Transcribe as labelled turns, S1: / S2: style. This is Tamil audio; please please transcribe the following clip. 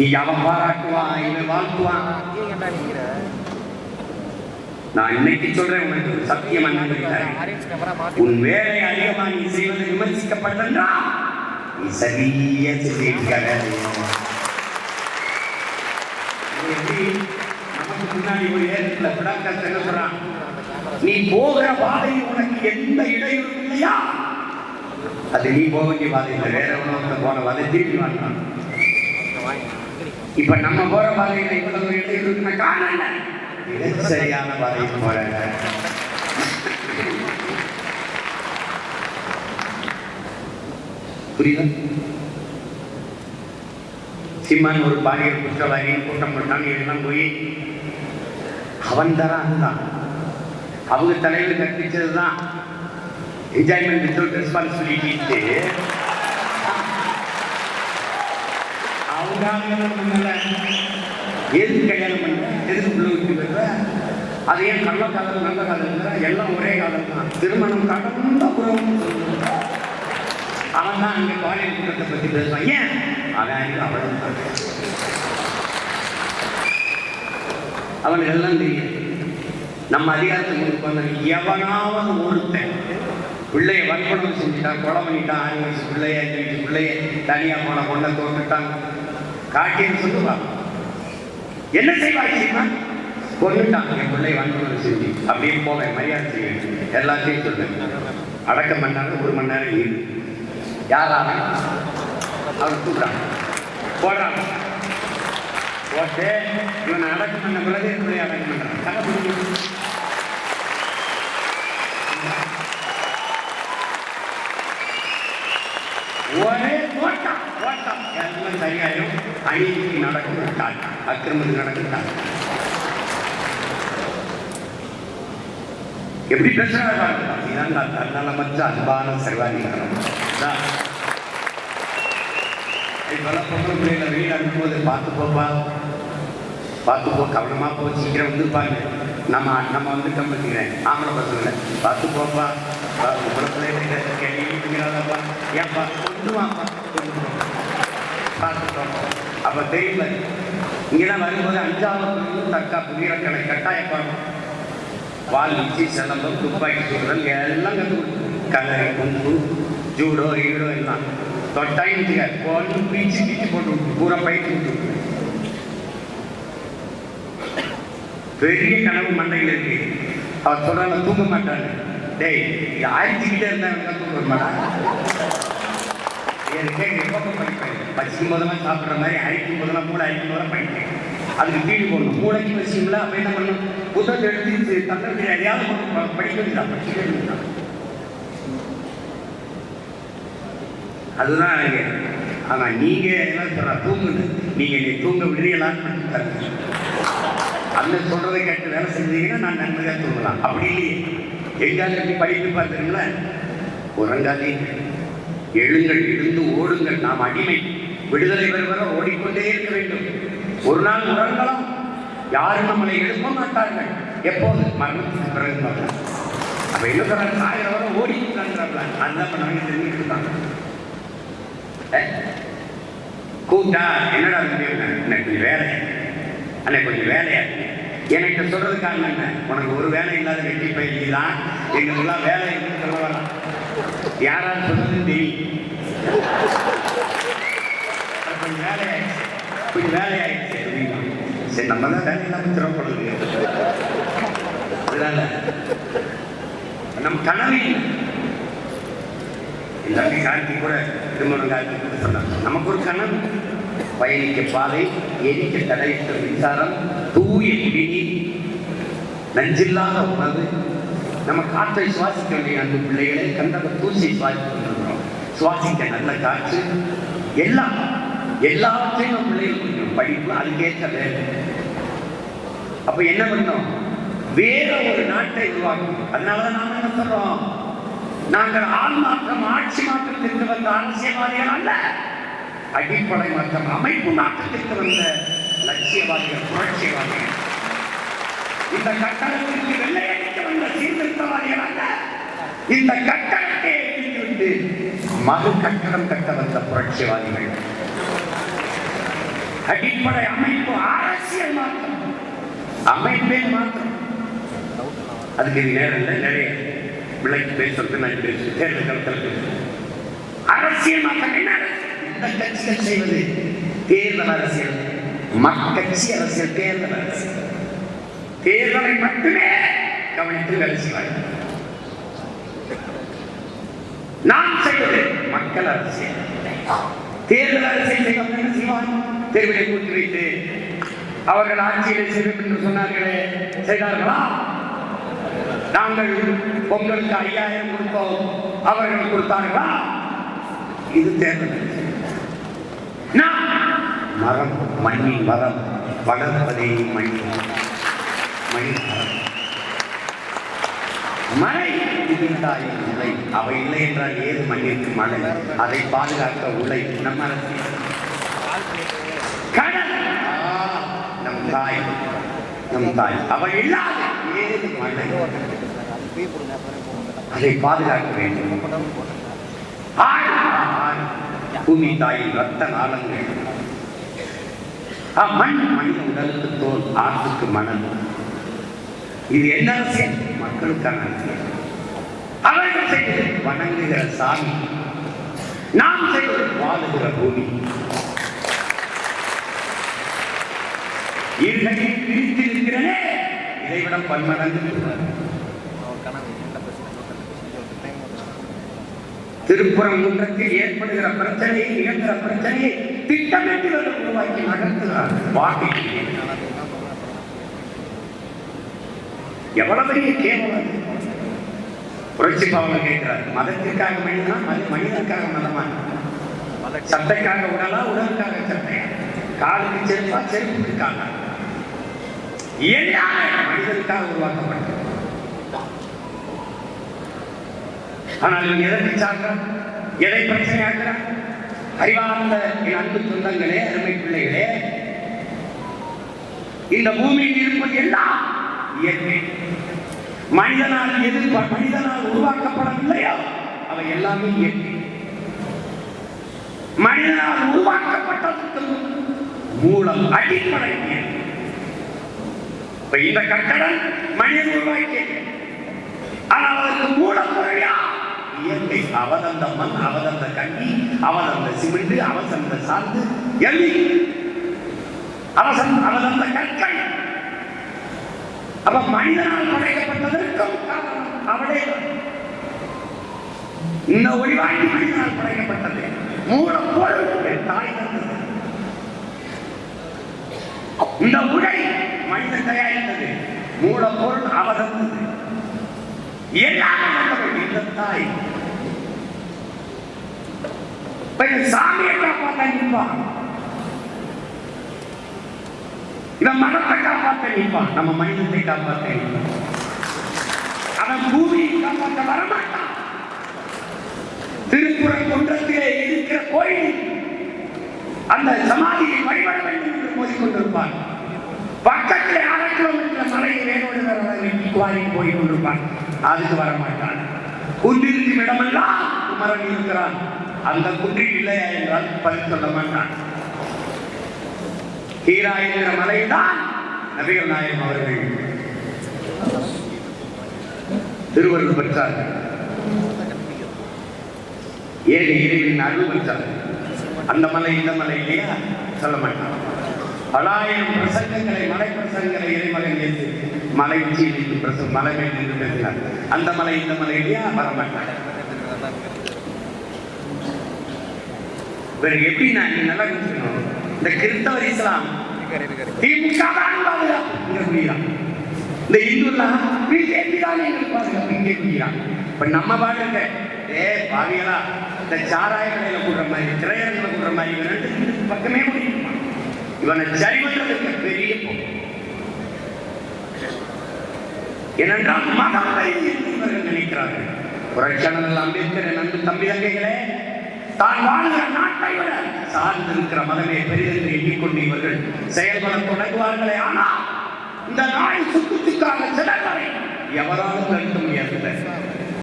S1: நீ அவன் பாராட்டுவான் இவன் வாழ்த்துவான் நான் இன்னைக்கு சொல்றேன் உனக்கு ஒரு சத்தியம் உன் வேலை அதிகமா நீ செய்வது விமர்சிக்கப்பட்டா நீ சரியா நமக்கு முன்னாடி ஒரு சொல்றான் நீ போகிற பாதையில் உனக்கு எந்த இடையூறும் இல்லையா? அது நீ போக வேண்டிய பாதை வேற ஒன்று போன பாதை திருப்பி வாங்கலாம் இப்ப நம்ம போற பாதையில இவ்வளவு இடையூறு இருக்குன்னா சரியான பாதையில் போறாங்க. புரியுதா? சிம்மன் ஒரு பாலியல் குற்றவாளி கூட்டம் போட்டான் இதெல்லாம் போய் அவன் தரான் தான் அவங்க தலைவர் கற்பிச்சது தான் என்ஜாய்மெண்ட் வித்தவுட் ரெஸ்பான்சிபிலிட்டி எதுக்கு கல்யாணம் பண்ண எதுக்கு உள்ள விட்டு அது ஏன் கள்ள காதல் நல்ல காதல் எல்லாம் ஒரே காதல் தான் திருமணம் கடந்த புறம். அவன் தான் அங்க பாலியல் குற்றத்தை பத்தி பேசுவான். ஏன்? அவன் அங்க அவளும் அவனுக்கு எல்லாம் தெரியும். நம்ம அதிகாரத்துக்கு முன்பு வந்தவன் எவனாவது ஒருத்தன் பிள்ளைய வன்பணம் செஞ்சுட்டான் கொலை பண்ணிட்டான் ஆறு வயசு பிள்ளைய அஞ்சு வயசு பிள்ளைய தனியாக போன கொண்ட தோட்டுட்டான் காட்டின்னு சொல்லுவா. என்ன செய்வாங்க தெரியுமா? கொண்டுட்டான் என் பிள்ளை வன்பணம் செஞ்சு. அப்படின்னு போவேன் மரியாதை செய்வேன் எல்லாத்தையும் சொல்லுவேன் அடக்கம் பண்ணாலும் ஒரு மணி நேரம் இரு. யார் அவன்? அவன் கூப்பிடான் போடுறான். போட்டு இவனை அடக்கம் பண்ண பிறகு என்னுடைய அடக்கம் பண்றான். கதை ஒரே ஓட்டம் எல்லாம் அநீதி நடக்கும் தாய் அக்கிரமம் நடக்கும் எப்படி பேசுறாங்க இதான் அன்பான சர்வாதிகாரம். இதான். இப்பெல்லாம் பொம்பளை பிள்ளைகளை வெளியில் அனுப்பும்போது பார்த்து போப்பா. பார்த்து போ கவனமா போ சீக்கிரம் வந்துருப்பாங்க. நம்ம நம்ம வந்து கம்பத்துக்கிறேன் ஆம்பளை பசங்களை பார்த்து போப்பா. பா- பிள்ளைகளை கேள்விங்கிறாதப்பா ஏப்பா கொண்டு வாப்பா கொண்டு போப்பா அப்போ தெரியல இங்கெல்லாம் வரும்போது அஞ்சாவது தக்கா புதிய கடை வால் வீச்சு சிலம்பம் துப்பாக்கி சுடுதல் எல்லாம் கற்றுக் கலரை குங்கு ஜூடோ ஈடோ எல்லாம். தொட்டாயின்னு கொண்டு பீச்சு பீச்சு போட்டு விட்டு பூரா பயிற்சி விட்டு. பெரிய கனவு மண்டையில் இருக்கு. அவர் சொல்றாங்க தூங்க மாட்டாங்க டேய் இது ஆயிரத்திக்கிட்டே இருந்தாங்க தூங்க மாட்டாங்க? எனக்கு எப்போ படிப்பேன். பசிக்கும் போதெல்லாம் சாப்பிட்ற மாதிரி அழிக்கும் போதெல்லாம் மூளை அழிக்கும் போதெல்லாம் படிப்பேன். அதுக்கு தீடு போடணும். மூளைக்கு பசியும்ல அப்போ என்ன பண்ணணும்? புத்தகத்தை எடுத்து தந்தது எதையாவது படிக்க வேண்டியதான் படிக்க வேண்டியதான் அதுதான் எனக்கு. ஆனால் நீங்கள் என்ன சொல்கிற தூங்குது நீங்கள் நீ தூங்க விடுறீங்களான்னு தருங்க அந்த சொல்றதை கேட்டு வேலை செஞ்சீங்கன்னா நான் நன்மையாக தூங்கலாம். அப்படி இல்லையே. எங்காவது படித்து பார்த்துருங்களேன் உறங்காதீங்க. எழுங்கள் எழுந்து ஓடுங்கள். நாம் அடிமை. விடுதலை பெறுவர ஓடிக்கொண்டே இருக்க வேண்டும். ஒரு நாள் உறங்கலாம். யாரும் நம்மளை எழுப்ப மாட்டார்கள். எப்போது? மரணத்துக்கு பிறகு. அப்ப என்ன ஆயிரம் வரை ஓடிக்கிறாங்க அந்த பண்ணாங்க தெரிஞ்சுட்டு இருக்காங்க கூட்டா என்னடா தம்பி எனக்கு கொஞ்சம் வேலை. அன்னைக்கு கொஞ்சம் வேலையா? என்கிட்ட சொல்றது என்ன? உனக்கு ஒரு வேலை இல்லாத வெற்றி பயிற்சி தான் எங்களுக்கெல்லாம் வேலை இருக்குன்னு சொல்ல வரலாம் யாராவது சொல்றது தெரியும் அது கொஞ்சம் வேலையாயிடுச்சு. கொஞ்சம் வேலையாயிடுச்சு. அப்படின்னா சரி நம்ம தான் வேலை இல்லாமல் அதனால நம்ம கனவு இல்லை. கூட திருமணம் கூட சொன்னாங்க. நமக்கு ஒரு கனவு. பயணிக்க பாதை எரிக்க தடையிட்ட மின்சாரம் தூய குடிநீர் நஞ்சில்லாத உணவு நம்ம காற்றை சுவாசிக்க வேண்டிய அந்த பிள்ளைகளை கண்டத தூசி சுவாசித்து கொண்டிருக்கிறோம். சுவாசிக்க நல்ல காற்று எல்லாம் எல்லாத்தையும் நம்ம பிள்ளைகள் படிப்பு அதுக்கேற்ற வேலை. அப்ப என்ன பண்ணோம் வேற ஒரு நாட்டை உருவாக்கணும். அதனாலதான் நாம என்ன சொல்றோம்? நாங்கள் ஆள் மாற்றம் ஆட்சி மாற்றத்திற்கு வந்த அரசியல்வாதிகள் அல்ல. அடிப்படை மாற்றம் அமைப்பு மாற்றத்திற்கு வந்த லட்சியவாதிகள் புரட்சியவாதிகள் இந்த கட்டணத்திற்கு வெள்ளையடிக்க வந்த சீர்திருத்தவாதிகள் அல்ல இந்த கட்டணத்தை எழுதிவிட்டு மறு கட்டணம் கட்ட வந்த புரட்சிவாதிகள். அடிப்படை அமைப்பு அரசியல் மாற்றம். அமைப்பே மாற்றம். அதுக்கு இது நேரம் இல்லை நிறைய விலைக்கு பேசுறது நான் பேசு தேர்தல் களத்தில். அரசியல் மாற்றம் என்ன இந்த கட்சிகள் செய்வது தேர்தல் அரசியல். மக்கட்சி அரசியல் தேர்தல் அரசியல். தேர்தலை மட்டுமே கவனித்து வேலை செய்வார்கள் நாம் செய்வது மக்கள் அரசியல் தேர்தல் அரசியல் செய்வாங்க என்ன செய்வான் கூட்டி வைத்து அவர்கள் ஆட்சியிலே செய்வோம் என்று சொன்னார்களே செய்தார்களா நாங்கள் பொங்கலுக்கு ஐயாயிரம் கொடுத்தோம் அவர்கள் கொடுத்தார்களா இது தேர்தல் மரம் மண்ணின் மரம் வளர்ப்பதே மண் மணி மழை இருந்தாயின் உலை அவை இல்லை என்றால் ஏது மண்ணிற்கு மழை அதை பாதுகாக்க உலை நம்ம கடல் நம் தாய் நம் தாய் அவள் இல்லாத ஏது மழை அதை பாதுகாக்க வேண்டும் பூமி தாயின் ரத்த நாளங்கள் ஆ, மண் மனித உடலுக்கு தோல் ஆற்றுக்கு மணல். இது என்ன அரசியல் மக்களுக்கான அரசியல் அவர்கள் செய்வது வணங்குகிற சாமி. நாம் செய்வது வாழுகிற பூமி. இருகையில் பிரித்து இருக்கிறனே இதைவிட பன்மடங்கு திருப்புறம் குன்றத்தில் ஏற்படுகிற பிரச்சனையை நிகழ்கிற பிரச்சனையை திட்டமிட்டு உருவாக்கி நகர்த்துகிறார். வாக்கை எவ்வளவு பெரிய கேவலம். புரட்சி பாவம் கேட்கிறார். மதத்திற்காக மனிதனா? மனிதனுக்காக மதமா? சட்டைக்காக உடலா? உடலுக்காக சட்டை காலுக்கு செருப்பா? செருப்புக்கு காலா? மனிதனுக்காக உருவாக்கப்பட்டது? ஆனால் இவன் எதற்கு சார்றான் எதை பிரச்சனையாக்குறான்? அறிவார்ந்த என் அன்பு சொந்தங்களே அருமை பிள்ளைகளே இந்த பூமியில் இருப்பது எல்லாம் இயற்கை மனிதனால் எது மனிதனால் உருவாக்கப்படவில்லையோ அவை எல்லாமே இயற்கை. மனிதனால் உருவாக்கப்பட்டதற்கு மூலம் அடிப்படை இயற்கை. இந்த கட்டடம் மனிதன் உருவாக்கியது. ஆனால் அதற்கு மூலப்பொருள்? இயற்கை. அவதந்த மண் அவதந்த கண்ணி அவதந்த சிமெண்ட் அவசந்த சாந்து எள்ளி. அவசந்த அவதந்த கற்கள். அப்ப மனிதனால் படைக்கப்பட்டதற்கும் அவளே. இந்த ஒளிவாய்ந்த மனிதனால் படைக்கப்பட்டது. மூலப்பொருள் என் தாய் தந்தது இந்த உடை மனிதன் தயாரித்தது. மூலப்பொருள் அவதந்தது எல்லாமே தந்தவள் இந்த தாய். இப்ப இந்த சாமியை காப்பாற்ற நிற்பான் இவன் மனத்தை காப்பாற்ற நிற்பான் நம்ம மனிதத்தை காப்பாற்ற நிற்பான் அவன் பூமியை காப்பாற்ற வரமாட்டான். திருக்குறள் குன்றத்திலே இருக்கிற கோயில் அந்த சமாதியை வழிபட வேண்டும் என்று மோதிக்கொண்டிருப்பான் பக்கத்திலே அரை கிலோமீட்டர் மலையை வேரோடு குவாரி போய் கொண்டிருப்பான். அதுக்கு வரமாட்டான். குன்றிருக்கும் இடமெல்லாம் குமரன் இருக்கிறான். அந்த குன்றில் இல்லையா என்றால் பதில் சொல்ல மாட்டான். ஹீரா என்கிற மலைதான் நபிகள் நாயகம் அவர்கள் திருவருள் பெற்றார்கள். ஏழு இறைவின் அருள் பெற்றார்கள் அந்த மலை இந்த மலை இல்லையா? சொல்ல மாட்டான். பலாயிரம் பிரசங்கங்களை மலை பிரசங்கங்களை இறைமகன் ஏற்று மலை உச்சியில் நின்று பிரசங்க மலை மேல் நின்று பேசினார். அந்த மலை இந்த மலை இல்லையா? வரமாட்டாங்க இவர் எப்படி நான் நல்லா புரிஞ்சுக்கணும் இந்த கிறிஸ்தவர் இஸ்லாம். திமுக தான் பாதுகாப்பு இங்க புரியுறான் இந்த இந்துலாம் பிஜேபி தான் எங்களுக்கு பாதுகாப்பு இங்கே புரியுறான் இப்ப நம்ம பாருங்க ஏ பாவிகளா இந்த சாராய கடையில கூடுற மாதிரி திரையரங்கில கூடுற மாதிரி இவன் பக்கமே முடியும் இவனை சரி பண்றதுக்கு பெரிய ஏனென்றால் மதம் இவர்கள் நினைக்கிறார்கள். புரட்சியாளர் அம்பேத்கர் அன்பு தம்பி தங்கைகளே தான் வாழ்கிற நாட்டை விட சார்ந்து இருக்கிற மதமே பெரியதென்று எண்ணிக்கொண்டு இவர்கள் செயல்பட தொடங்குவார்களே ஆனால் இந்த நாய் சுத்தத்துக்காக சுக்காக சிலர்களை எவராலும் தடுக்க முடியாது